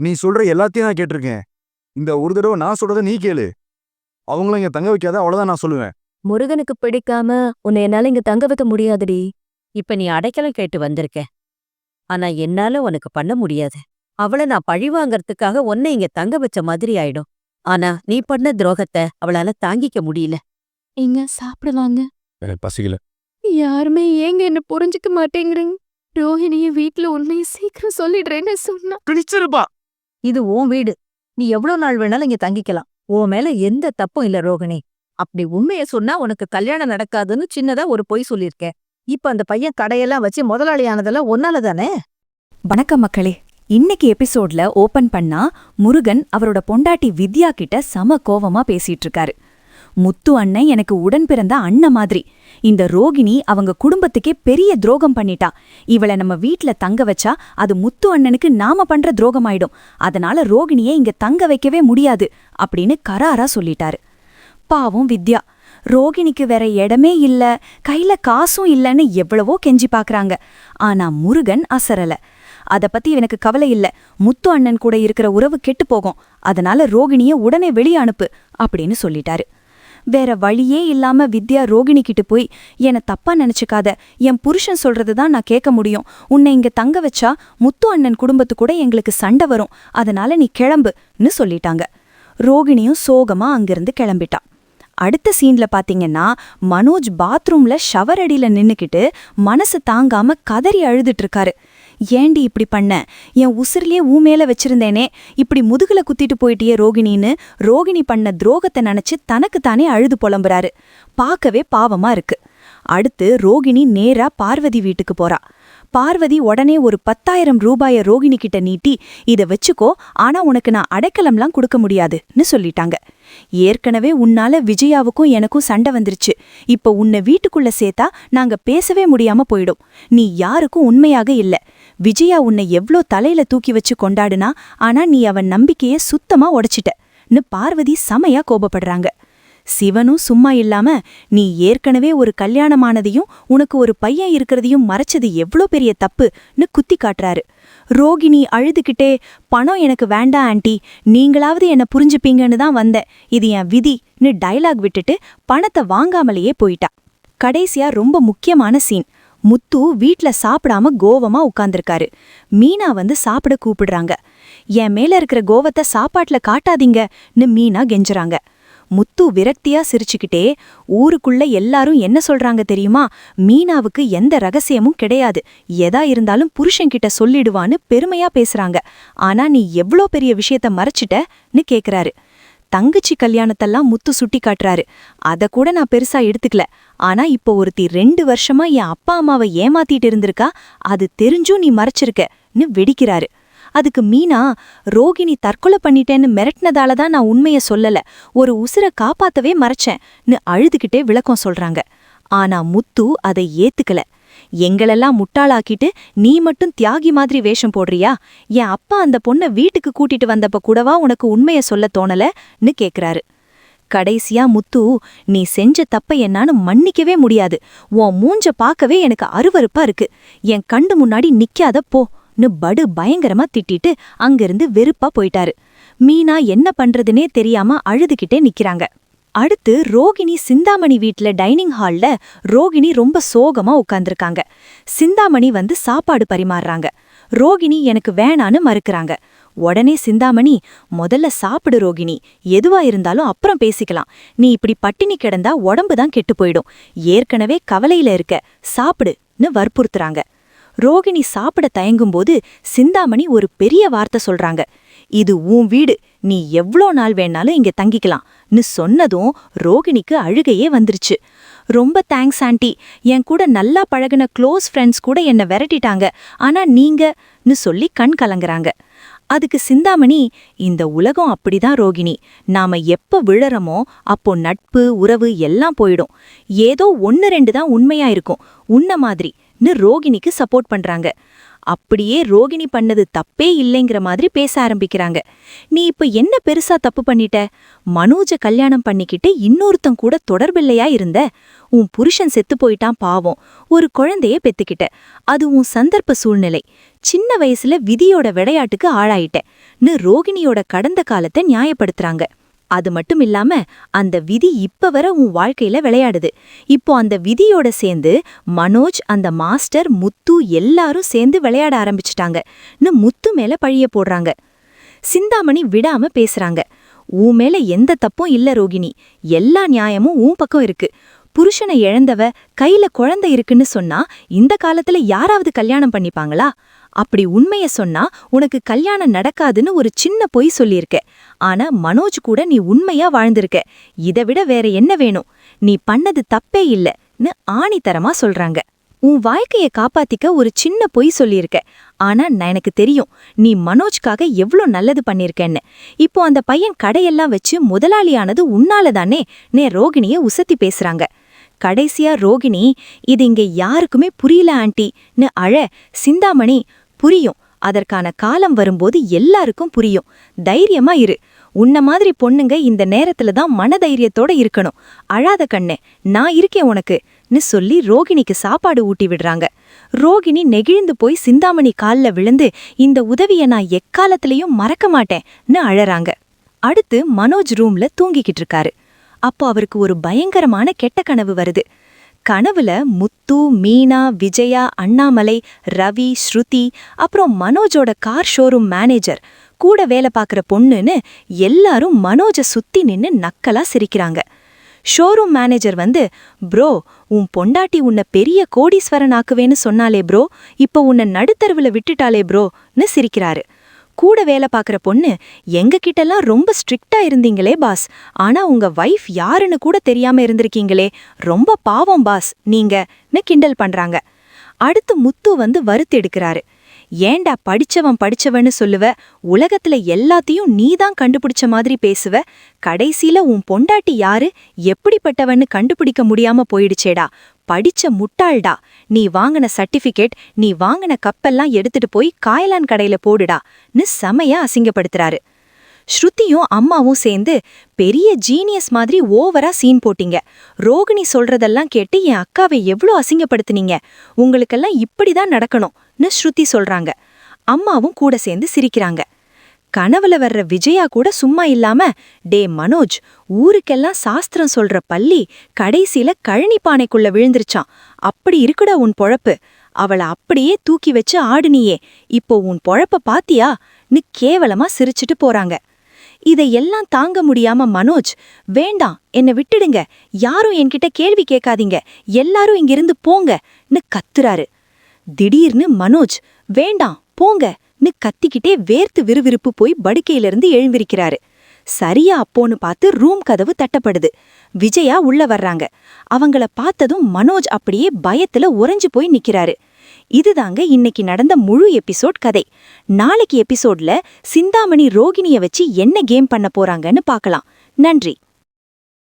நீ சொல்ற எல்லாத்தையும் நான் கேட்டிருக்கேன். இந்த ஒரு தடவை நான் சொல்றத நீ கேளு. அவங்கள இங்க தங்க வைக்காத அவ்வளவுதான் நான் சொல்லுவேன். முருகனுக்கு பிடிக்காம உன்னை என்னால இங்க தங்க வைக்க முடியாதுடி. இப்ப நீ அடைக்கலம் கேட்டு வந்திருக்க. ஆனா என்னால உனக்கு பண்ண முடியாது. அவளை நான் பழி வாங்கறதுக்காக உன்னை இங்க தங்க வச்ச மாதிரி ஆயிடும். ஆனா நீ பண்ண துரோகத்தை அவளால தாங்கிக்க முடியல. இங்க சாப்பிடுவாங்க எனக்கு பசிக்கல. யாருமே ஏங்க என்ன புரிஞ்சுக்க மாட்டேங்கிறீங்க? ரோஹிணிய வீட்ல உண்மையை சீக்கிரம் சொல்லிடுறேன்னு சொன்னா. பிடிச்சிருப்பா இது உன் வீடு. நீ எவ்வளவு நாள் வேணாலும் இங்க தங்கிக்கலாம். உன் மேல எந்த தப்பும் இல்ல ரோகிணி. அப்படி உண்மைய சொன்னா உனக்கு கல்யாணம் நடக்காதுன்னு சின்னதா ஒரு பொய் சொல்லியிருக்கேன். இப்ப அந்த பையன் கடையெல்லாம் வச்சு முதலாளி ஆனதெல்லாம் ஒன்னால தானே? வணக்கம் மக்களே. இன்னைக்கு எபிசோட்ல ஓபன் பண்ணா முருகன் அவரோட பொண்டாட்டி வித்யா கிட்ட சம கோவமா பேசிட்டு இருக்காரு. முத்து அண்ணன் எனக்கு உடன் பிறந்த அண்ணன் மாதிரி. இந்த ரோகிணி அவங்க குடும்பத்துக்கே பெரிய துரோகம் பண்ணிட்டா. இவளை நம்ம வீட்ல தங்க வச்சா அது முத்து அண்ணனுக்கு நாம பண்ற துரோகமாயிடும். அதனால ரோகிணியை இங்க தங்க வைக்கவே முடியாது அப்படின்னு கராரா சொல்லிட்டாரு. பாவம் வித்யா ரோகிணிக்கு வேற இடமே இல்ல கையில காசும் இல்லைன்னு எவ்வளவோ கெஞ்சி பாக்குறாங்க. ஆனா முருகன் அசரல. அத பத்தி எனக்கு கவலை இல்ல முத்து அண்ணன் கூட இருக்கிற உறவு கெட்டு போகும். அதனால ரோகிணிய உடனே வெளியே அனுப்பு அப்படின்னு சொல்லிட்டாரு. வேற வழியே இல்லாம வித்யா ரோகிணி கிட்ட போய் என்ன தப்பா நினைச்சுக்காத. என் புருஷன் சொல்றதுதான் நான் கேட்க முடியும். உன்னை இங்க தங்க வச்சா முத்து அண்ணன் குடும்பத்து கூட எங்களுக்கு சண்டை வரும். அதனால நீ கிளம்புன்னு சொல்லிட்டாங்க. ரோகிணியும் சோகமா அங்கிருந்து கிளம்பிட்டா. அடுத்த சீன்ல பாத்தீங்கன்னா மனோஜ் பாத்ரூம்ல ஷவர் அடியில நின்னுக்கிட்டு மனசு தாங்காம கதறி அழுதுட்டு இருக்காரு. ஏண்டி இப்படி பண்ண? என் உசிரிலே ஊ மேல வச்சிருந்தேனே. இப்படி முதுகுல குத்திட்டு போயிட்டியே ரோகிணின்னு. ரோகிணி பண்ண துரோகத்தை நினைச்சு தனக்கு தானே அழுது புலம்புறாரு. பார்க்கவே பாவமா இருக்கு. அடுத்து ரோகிணி நேரா பார்வதி வீட்டுக்கு போறா. பார்வதி உடனே ஒரு பத்தாயிரம் ரூபாய ரோகிணி கிட்ட நீட்டி இத வச்சுக்கோ ஆனா உனக்கு நான் அடைக்கலம்லாம் கொடுக்க முடியாதுன்னு சொல்லிட்டாங்க. ஏற்கனவே உன்னால விஜயாவுக்கும் எனக்கும் சண்டை வந்துருச்சு. இப்ப உன்னை வீட்டுக்குள்ள சேர்த்தா நாங்க பேசவே முடியாம போயிடும். நீ யாருக்கும் உண்மையாக இல்ல. விஜயா உன்னை எவ்ளோ தலையில தூக்கி வச்சு கொண்டாடுனா ஆனா நீ அவன் நம்பிக்கைய சுத்தமா உடைச்சிட்டன்னு பார்வதி செமையா கோபப்படுறாங்க. சிவனும் சும்மா இல்லாம நீ ஏற்கனவே ஒரு கல்யாணமானதையும் உனக்கு ஒரு பையன் இருக்கிறதையும் மறைச்சது எவ்ளோ பெரிய தப்புன்னு குத்தி காட்டுறாரு. ரோகிணி அழுதுகிட்டே பணம் எனக்கு வேண்டாம் ஆண்டி. நீங்களாவது என்ன புரிஞ்சுப்பீங்கன்னு தான் வந்தேன். இது என் விதின்னு டைலாக் விட்டுட்டு பணத்தை வாங்காமலேயே போயிட்டா. கடைசியா ரொம்ப முக்கியமான சீன் முத்து வீட்ல சாப்பிடாம கோவமா உட்கார்ந்துருக்காரு. மீனா வந்து சாப்பிட கூப்பிடுறாங்க. என் மேல இருக்கிற கோவத்தை சாப்பாட்டுல காட்டாதீங்கன்னு மீனா கெஞ்சுறாங்க. முத்து விரக்தியா சிரிச்சுக்கிட்டே ஊருக்குள்ள எல்லாரும் என்ன சொல்றாங்க தெரியுமா? மீனாவுக்கு எந்த ரகசியமும் கிடையாது. எதா இருந்தாலும் புருஷன்கிட்ட சொல்லிடுவான்னு பெருமையா பேசுறாங்க. ஆனா நீ எவ்ளோ பெரிய விஷயத்த மறைச்சிட்டன்னு கேக்குறாரு. தங்கச்சி கல்யாணத்தெல்லாம் முத்து சுட்டி காட்டுறாரு. அத கூட நான் பெருசா எடுத்துக்கல. ஆனா இப்போ ஒருத்தி ரெண்டு வருஷமா என் அப்பா அம்மாவை ஏமாத்திட்டு இருந்திருக்கா? அது தெரிஞ்சும் நீ மறைச்சிருக்கன்னு வெடிக்கிறாரு. அதுக்கு மீனா ரோகிணி தற்கொலை பண்ணிட்டேன்னு மிரட்டினதால தான் நான் உண்மைய சொல்லல. ஒரு உசுர காப்பாத்தவே மறைச்சேன்னு அழுதுகிட்டே விளக்கம் சொல்றாங்க. ஆனா முத்து அதை ஏத்துக்கல. எங்களெல்லாம் முட்டாளாக்கிட்டு நீ மட்டும் தியாகி மாதிரி வேஷம் போடுறியா? என் அப்பா அந்த பொண்ண வீட்டுக்கு கூட்டிட்டு வந்தப்ப கூடவா உனக்கு உண்மைய சொல்ல தோணலன்னு கேக்குறாரு. கடைசியா முத்து நீ செஞ்ச தப்ப என்னான்னு மன்னிக்கவே முடியாது. உன் மூஞ்ச பார்க்கவே எனக்கு அருவருப்பா இருக்கு. என் கண்டு முன்னாடி நிக்காத போ. போன்னு படு பயங்கரமா திட்டிட்டு அங்கிருந்து வெறுப்பா போயிட்டாரு. மீனா என்ன பண்றதுனே தெரியாம அழுதுகிட்டே நிக்கிறாங்க. அடுத்து ரோகிணி சிந்தாமணி வீட்ல டைனிங் ஹால்ல ரோகிணி ரொம்ப சோகமா உட்கார்ந்திருக்காங்க சிந்தாமணி வந்து சாப்பாடு பரிமாறுறாங்க. ரோகிணி எனக்கு வேணான்னு மறுக்கறாங்க. உடனே சிந்தாமணி முதல்ல சாப்பிடு ரோகிணி. எதுவா இருந்தாலும் அப்புறம் பேசிக்கலாம். நீ இப்படி பட்டினி கிடந்தா உடம்பு தான் கெட்டு போயிடும். ஏற்கனவே கவலையில இருக்க. சாப்பிடுன்னு வற்புறுத்துறாங்க. ரோகிணி சாப்பிட தயங்கும்போது சிந்தாமணி ஒரு பெரிய வார்த்தை சொல்றாங்க. இது உன் வீடு. நீ எவ்ளோ நாள் வேணாலும் இங்க தங்கிக்கலாம்னு சொன்னதும் ரோகிணிக்கு அழுகையே வந்துருச்சு. ரொம்ப தேங்க்ஸ் ஆண்டி என் கூட நல்லா பழகுன க்ளோஸ் ஃப்ரெண்ட்ஸ் கூட என்ன விரட்டிட்டாங்க. ஆனா நீங்கன்னு சொல்லி கண் கலங்குறாங்க. அதுக்கு சிந்தாமணி இந்த உலகம் அப்படிதான் ரோகிணி. நாம எப்ப விழறமோ அப்போ நட்பு உறவு எல்லாம் போயிடும். ஏதோ ஒன்னு ரெண்டு தான் உண்மையா இருக்கும். உன்ன மாதிரின்னு ரோகிணிக்கு சப்போர்ட் பண்றாங்க. அப்படியே ரோகிணி பண்ணது தப்பே இல்லைங்கிற மாதிரி பேச ஆரம்பிக்கிறாங்க. நீ இப்ப என்ன பெருசா தப்பு பண்ணிட்ட? மனோஜ கல்யாணம் பண்ணிக்கிட்டு இன்னொருத்தன் கூட தொடர்பில்லையா இருந்த? உன் புருஷன் செத்து போயிட்டான் பாவம். ஒரு குழந்தைய பெத்துக்கிட்ட. அது உன் சந்தர்ப்ப சூழ்நிலை. சின்ன வயசுல விதியோட விளையாட்டுக்கு ஆளாயிட்டன்னு ரோகிணியோட கடந்த காலத்தை நியாயப்படுத்துறாங்க. அது மட்டும் இல்லாம அந்த விதி இப்ப வர உன் வாழ்க்கையில விளையாடுது. இப்போ அந்த விதியோட சேர்ந்து மனோஜ் அந்த மாஸ்டர் முத்து எல்லாரும் சேர்ந்து விளையாட ஆரம்பிச்சிட்டாங்கன்னு முத்து மேல பழிய போடுறாங்க. சிந்தாமணி விடாம பேசுறாங்க. உன் மேல எந்த தப்பும் இல்ல ரோகிணி. எல்லா நியாயமும் உன் பக்கம் இருக்கு. புருஷனை இழந்தவ கையில குழந்தை இருக்குன்னு சொன்னா இந்த காலத்துல யாராவது கல்யாணம் பண்ணிப்பாங்களா? அப்படி உண்மைய சொன்னா உனக்கு கல்யாணம் நடக்காதுன்னு ஒரு சின்ன பொய் சொல்லியிருக்க. ஆனா மனோஜ் கூட நீ உண்மையா வாழ்ந்திருக்க. இதை விட வேற என்ன வேணும்? நீ பண்ணது தப்பே இல்லைன்னு ஆணித்தரமா சொல்றாங்க. உன் வாழ்க்கைய காப்பாத்திக்க ஒரு சின்ன பொய் சொல்லியிருக்க. ஆனா நான் எனக்கு தெரியும் நீ மனோஜ்காக எவ்ளோ நல்லது பண்ணிருக்கேன்னு இப்போ அந்த பையன் கடையெல்லாம் வச்சு முதலாளியானது உன்னால தானே? நே ரோகிணிய உசத்தி பேசுறாங்க. கடைசியா ரோகிணி இது இங்க யாருக்குமே புரியல ஆண்டின்னு அழ சிந்தாமணி புரியும். அதற்கான காலம் வரும்போது எல்லாருக்கும் புரியும். தைரியமா இரு. உன்ன மாதிரி பொண்ணுங்க இந்த நேரத்துல தான் மனதைரியத்தோட இருக்கணும். அழாத கண்ணே நான் இருக்கேன் உனக்குன்னு சொல்லி ரோகிணிக்கு சாப்பாடு ஊட்டி விடுறாங்க. ரோகிணி நெகிழ்ந்து போய் சிந்தாமணி கால்ல விழுந்து இந்த உதவிய நான் எக்காலத்திலையும் மறக்க மாட்டேன்னு அழறாங்க. அடுத்து மனோஜ் ரூம்ல தூங்கிக்கிட்டு இருக்காரு. அப்போ அவருக்கு ஒரு பயங்கரமான கெட்ட கனவு வருது. கனவுல முத்து மீனா விஜயா அண்ணாமலை ரவி ஸ்ருதி அப்புறம் மனோஜோட கார் ஷோரூம் மேனேஜர் கூட வேலை பார்க்குற பொண்ணுன்னு எல்லாரும் மனோஜ சுத்தி நின்னு நக்கலா சிரிக்கிறாங்க. ஷோரூம் மேனேஜர் வந்து ப்ரோ உன் பொண்டாட்டி உன்னை பெரிய கோடீஸ்வரன் ஆக்குவேன்னு சொன்னாலே ப்ரோ இப்போ உன்னை நடுத்தருவில் விட்டுட்டாலே ப்ரோன்னு சிரிக்கிறாரு. கூட வேலை பார்க்குற பொண்ணு எங்க கிட்டலாம் ரொம்ப ஸ்ட்ரிக்டா இருந்தீங்களே பாஸ். ஆனா உங்க வைஃப் யாருன்னு கூட தெரியாம இருந்திருக்கீங்களே. ரொம்ப பாவம் பாஸ். நீங்கன்னு கிண்டல் பண்றாங்க. அடுத்து முத்து வந்து வறுத்து எடுக்கிறாரு. ஏண்டா படிச்சவன் படிச்சவன்னு சொல்லுவ? உலகத்துல எல்லாத்தையும் நீ தான் கண்டுபிடிச்ச மாதிரி பேசுவ? கடைசியில உன் பொண்டாட்டி யாரு? எப்படிப்பட்டவன்னு கண்டுபிடிக்க முடியாம போயிடுச்சேடா. படிச்ச முட்டாள்டா. நீ வாங்கின சர்டிபிகேட் நீ வாங்கின கப்பெல்லாம் எடுத்துட்டு போய் காயலான் கடையில போடுடான்னு செமையா அசிங்கப்படுத்துறாரு. ஸ்ருதியும் அம்மாவும் சேர்ந்து பெரிய ஜீனியஸ் மாதிரி ஓவரா சீன் போட்டீங்க. ரோகிணி சொல்றதெல்லாம் கேட்டு என் அக்காவை எவ்ளோ அசிங்கப்படுத்துனீங்க. உங்களுக்கெல்லாம் இப்படிதான் நடக்கணும்னு ஸ்ருதி சொல்றாங்க. அம்மாவும் கூட சேர்ந்து சிரிக்கிறாங்க. கனவுல வர்ற விஜயா கூட சும்மா இல்லாம டே மனோஜ் ஊருக்கெல்லாம் சாஸ்திரம் சொல்ற பள்ளி கடைசியில கழனி பானைக்குள்ள விழுந்துருச்சான் அப்படி இருக்குடா உன் பொழப்பு. அவள அப்படியே தூக்கி வச்சு ஆடுனியே. இப்போ உன் பொழப்ப பாத்தியான்னு கேவலமா சிரிச்சிட்டு போறாங்க. இதையெல்லாம் தாங்க முடியாம மனோஜ் வேண்டாம் என்னை விட்டுடுங்க. யாரும் என்கிட்ட கேள்வி கேட்காதீங்க. எல்லாரும் இங்கிருந்து போங்கன்னு கத்துறாரு. திடீர்னு மனோஜ் வேண்டாம் போங்க. போங்கன்னு கத்திக்கிட்டே வேர்த்து விறுவிறுப்பு போய் படுக்கையிலிருந்து எழுந்திருக்கிறாரு சரியா அப்போன்னு பார்த்து ரூம் கதவு தட்டப்படுது. விஜயா உள்ள வர்றாங்க. அவங்கள பார்த்ததும் மனோஜ் அப்படியே பயத்துல உறைஞ்சு போய் நிக்கிறாரு. இதுதாங்க இன்னைக்கு நடந்த முழு எபிசோட் கதை. நாளைக்கு எபிசோட்ல சிந்தாமணி ரோகிணிய வச்சு என்ன கேம் பண்ண போறாங்கன்னு பார்க்கலாம். நன்றி.